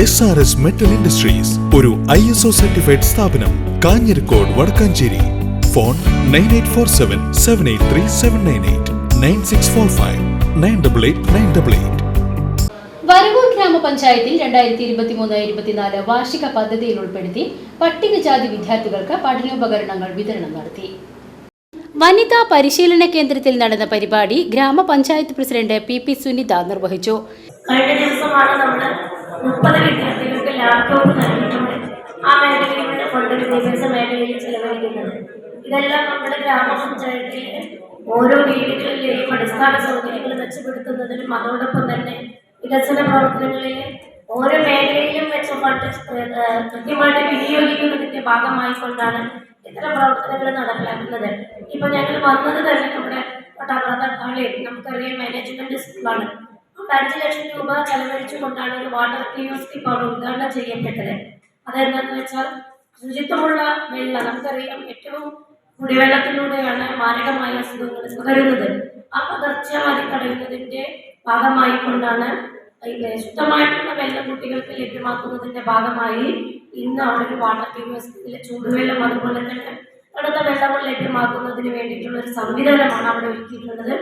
S R S metal industries ഒരു I S O certified സ്ഥാപനം Kanjirakode Vadakkanchery. Phone nine eight four seven seven eight three seven nine eight nine six four five nine double eight nine double eight Varavoor ഗ്രാമപഞ്ചായത്തിൽ രണ്ടായിരത്തി ഇരുപത്തിമൂന്ന് ഇരുപത്തിനാല് വാർഷിക പദ്ധതിയിൽ ഉൾപ്പെടുത്തി പട്ടികജാതി വിദ്യാർത്ഥികൾക്ക് പഠനോപകരണങ്ങൾ വിതരണം നടത്തി. വനിതാ പരിശീലന കേന്ദ്രത്തിൽ നടന്ന പരിപാടി ഗ്രാമപഞ്ചായത്ത് പ്രസിഡന്റ് പി പി സുനിത നിർവഹിച്ചു. കഴിഞ്ഞ ദിവസമാണ് നമ്മൾ വിദ്യാർത്ഥികൾക്ക് ലാപ്ടോപ്പ് നൽകിയിട്ടുണ്ട് ആ മേഖലയിൽ കൊണ്ട് വിദ്യാഭ്യാസ മേഖലയിൽ ചെലവഴിക്കുന്നത്. ഇതെല്ലാം നമ്മുടെ ഗ്രാമപഞ്ചായത്തിലെ ഓരോ വീടുകളിലെയും അടിസ്ഥാന സൗകര്യങ്ങൾ മെച്ചപ്പെടുത്തുന്നതിനും അതോടൊപ്പം തന്നെ വികസന പ്രവർത്തനങ്ങളിൽ ഓരോ മേഖലയിലും വെച്ച ഫണ്ട് കൃത്യമായിട്ട് വിനിയോഗിക്കുന്നതിന്റെ ഭാഗമായിക്കൊണ്ടാണ് ഇത്തരം പ്രവർത്തനങ്ങൾ നടപ്പിലാക്കുന്നത്. ഇപ്പൊ ഞങ്ങൾ വന്നത് തന്നെ നമ്മുടെ പട്ടാളത്താളിയിൽ നമുക്കറിയാം മാനേജ്മെന്റ് സ്കൂളാണ് അഞ്ച് ലക്ഷം രൂപ ചെലവഴിച്ചുകൊണ്ടാണ് ഒരു വാട്ടർ ക്യൂസ്റ്റി പവർ ഉദ്ഘാടനം ചെയ്യപ്പെട്ടത്. അതെന്താണെന്ന് വെച്ചാൽ ശുചിത്വമുള്ള വെള്ളം നമുക്കറിയാം ഏറ്റവും കുടിവെള്ളത്തിലൂടെയാണ് മാരകമായ അസുഖങ്ങൾ പകരുന്നത്. ആ പകർച്ച മറികടയുന്നതിന്റെ ഭാഗമായിക്കൊണ്ടാണ് കൊണ്ടാണ് ശുദ്ധമായിട്ടുള്ള വെള്ളം കുട്ടികൾക്ക് ലഭ്യമാക്കുന്നതിന്റെ ഭാഗമായി ഇന്ന് അവിടെ ഒരു വാട്ടർ ക്യൂസ്റ്റിയിലെ ചൂടുവെള്ളം അതുപോലെ തന്നെ തണുത്ത വെള്ളങ്ങൾ ലഭ്യമാക്കുന്നതിന് വേണ്ടിയിട്ടുള്ള ഒരു സംവിധാനമാണ് അവിടെ ഒരുക്കിയിട്ടുള്ളത്.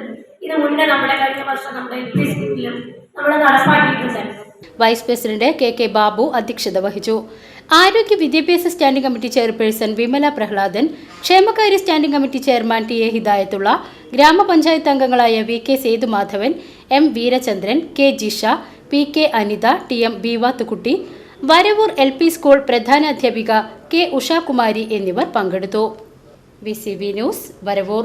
ഇത് മുന്നേ നമ്മുടെ കഴിഞ്ഞ വർഷം നമ്മുടെ എൽ പി സ്കൂളിലും നമ്മൾ നടപ്പാക്കിയിട്ടുണ്ട്. Vice president K K Babu അധ്യക്ഷത വഹിച്ചു. ആരോഗ്യ വിദ്യാഭ്യാസ standing committee chairperson Vimala Prahladan ക്ഷേമകാര്യ standing committee chairman T A Hidayathulla ഗ്രാമപഞ്ചായത്ത് അംഗങ്ങളായ V K Sethumadhavan M Veerachandran K Jisha P K Anitha T M Beevathukutty Varavoor L P school പ്രധാനാധ്യാപിക K Ushakumari എന്നിവർ പങ്കെടുത്തു. V C V news Varavoor